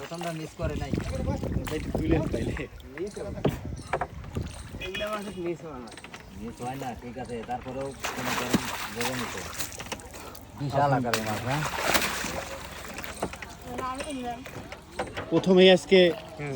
প্রথমটা মিস করে নাই। এগুলো মাসে মিস হয় না। মিস হয় না ঠিক আছে তারপরেও কোনো দেবে নিতে। বিশাল আকারের মাছ হ্যাঁ? প্রথমেই আজকে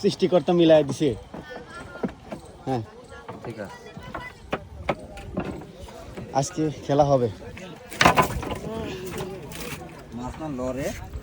সৃষ্টিকর্তা মিলাই দিছে। হ্যাঁ। ঠিক আছে। আজকে খেলা হবে। মাছ না লরে